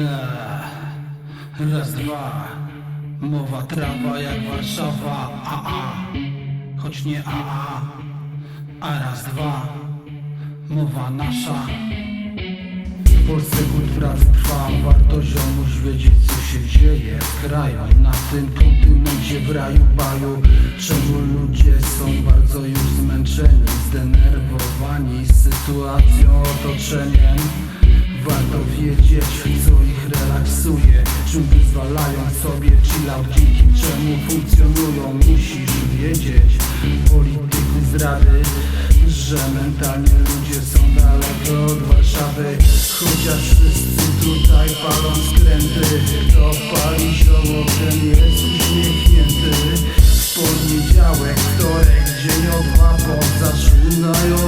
Eee, Raz, dwa. Mowa trawa jak Warszawa AA Choć nie AA A. Raz, dwa. Mowa nasza. W Polsce kult pracy trwa, warto ziomuś wiedzieć co się dzieje w kraju Na tym kontynencie w raju baju. Czemu ludzie są bardzo już zmęczeni Zdenerwowani sytuacją, otoczeniem Warto wiedzieć co ich relaksuje. Czym wyzwalają sobie chill out Dzięki czemu funkcjonują? Musisz wiedzieć. Politycy zdrady Że mentalnie ludzie są daleko od Warszawy. Chociaż wszyscy tutaj palą skręty Kto pali zioło ten jest uśmiechnięty. W poniedziałek, wtorek, dzień od dwa po Zaczynają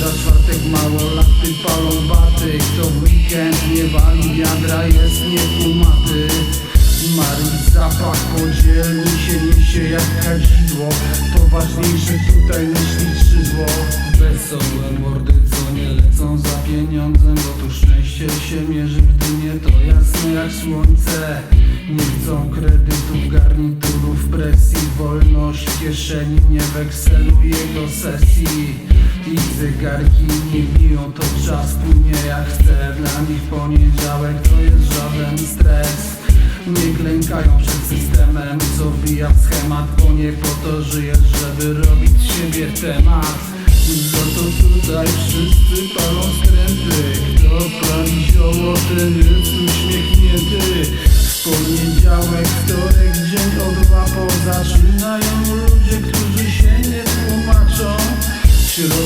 Środa, czwartek, mało laty palą baty Kto w weekend nie wali wiadra jest niekumaty Marii zapach podzielni się niesie jak kadzidło. To ważniejsze tutaj myśli skrzydło Wesołe mordy co nie lecą za pieniądzem Bo tu szczęście się mierzy w dymie To jasne jak słońce. Nie chcą kredytów, garniturów, presji Wolność kieszeni, nie w Excelu jego sesji i zegarki nie biją, to czas płynie jak chce. Dla nich poniedziałek to jest żaden stres. Nie klękają przed systemem, co wbija w schemat Bo nie po to żyjesz, żeby robić siebie temat. Za to tutaj wszyscy palą skręty. Kto pali zioło, ten jest uśmiechnięty poniedziałek, wtorek, dzień od dwa po ludzie, którzy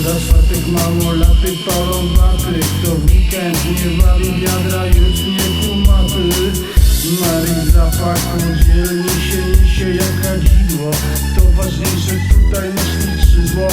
Środa, czwartek, mało laty, palą baty. Kto w weekend nie wali wiadra, już nie kumaty. Marii zapach podzielni się niesie jak kadzidło To ważniejsze tutaj myśli skrzydło